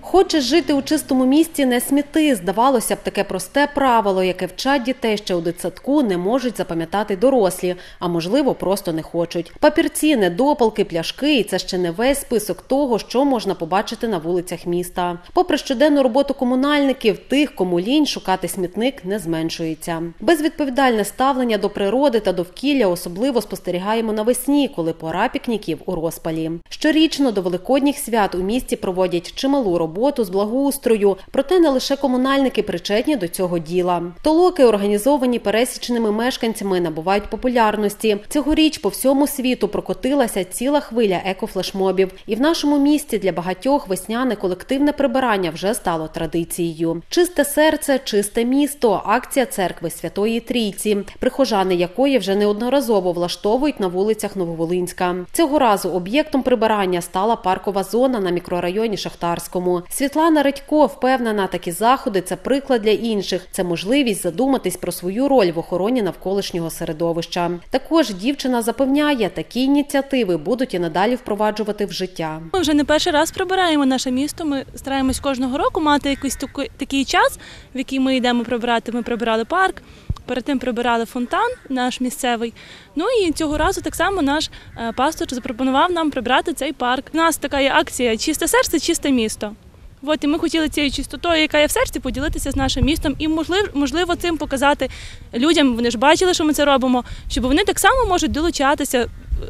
Хочеш жити у чистому місті, не сміти. Здавалося б, таке просте правило, яке вчать дітей ще у дитсадку, не можуть запам'ятати дорослі, а можливо, просто не хочуть. Папірці, недопалки, пляшки, і це ще не весь список того, що можна побачити на вулицях міста. Попри щоденну роботу комунальників, тих, кому лінь шукати смітник, не зменшується. Безвідповідальне ставлення до природи та довкілля особливо спостерігаємо навесні, коли пора пікніків у розпалі. Щорічно до великодніх свят у місті проводять чималу роботу з благоустрою, проте не лише комунальники причетні до цього діла. Толоки, організовані пересічними мешканцями, набувають популярності. Цьогоріч по всьому світу прокотилася ціла хвиля екофлешмобів, і в нашому місті для багатьох весняне колективне прибирання вже стало традицією. Чисте серце, чисте місто. Акція церкви Святої Трійці, прихожани якої вже неодноразово влаштовують на вулицях Нововолинська. Цього разу об'єктом прибирання стала паркова зона на мікрорайоні Шахтарському. Світлана Редько впевнена, такі заходи це приклад для інших. Це можливість задуматись про свою роль в охороні навколишнього середовища. Також дівчина запевняє, такі ініціативи будуть і надалі впроваджувати в життя. Ми вже не перший раз прибираємо наше місто. Ми стараємось кожного року мати якийсь такий час, в який ми йдемо прибирати. Ми прибирали парк. Перед тим прибирали фонтан наш місцевий. Ну і цього разу так само наш е, пастор запропонував нам прибрати цей парк. У нас така є акція Чисте серце, чисте місто. От і ми хотіли цією чистотою, яка є в серці, поділитися з нашим містом і можливо, можливо цим показати людям. Вони ж бачили, що ми це робимо, щоб вони так само можуть долучатися,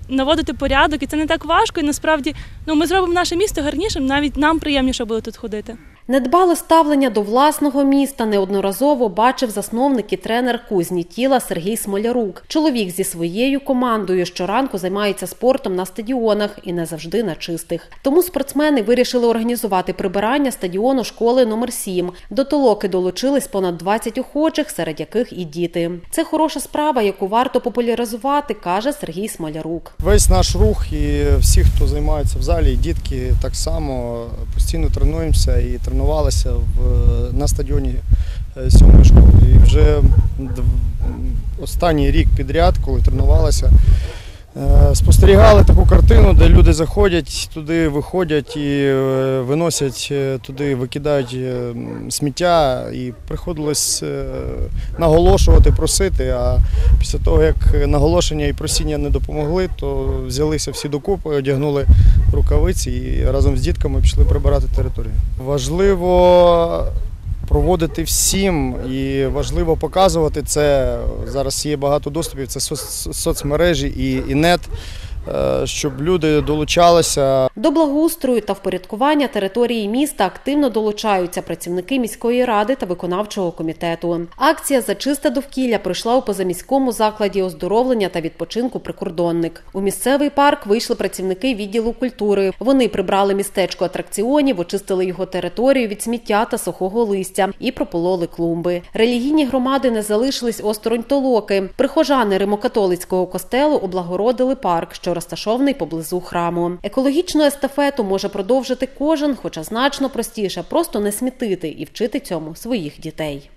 наводити порядок, і це не так важко. І насправді ну ми зробимо наше місто гарнішим. Навіть нам приємніше буде тут ходити. Недбале ставлення до власного міста неодноразово бачив засновник і тренер кузні тіла Сергій Смолярук. Чоловік зі своєю командою щоранку займається спортом на стадіонах і не завжди на чистих. Тому спортсмени вирішили організувати прибирання стадіону школи номер 7 До толоки долучились понад 20 охочих, серед яких і діти. Це хороша справа, яку варто популяризувати, каже Сергій Смолярук. Весь наш рух і всі, хто займається в залі, і дітки так само постійно тренуємося і тренувалися в, на стадіоні е, сьомої школи. І вже останній рік підряд, коли тренувалися, спостерігали таку картину, де люди заходять туди, виходять і е, виносять е, туди, викидають е, сміття, і приходилось е, наголошувати, просити. А після того, як наголошення і просіння не допомогли, то взялися всі докупи, одягнули рукавиці і разом з дітками пішли прибирати територію. Важливо проводити всім і важливо показувати це. Зараз є багато доступів, це соцмережі і, і нет, щоб люди долучалися, До благоустрою та впорядкування території міста активно долучаються працівники міської ради та виконавчого комітету. Акція за чисте довкілля пройшла у позаміському закладі оздоровлення та відпочинку прикордонник. У місцевий парк вийшли працівники відділу культури. Вони прибрали містечко атракціонів, очистили його територію від сміття та сухого листя і пропололи клумби. Релігійні громади не залишились осторонь толоки. Прихожани римокатолицького костелу облагородили парк, що розташований поблизу храму. Екологічну естафету може продовжити кожен, хоча значно простіше просто не смітити і вчити цьому своїх дітей.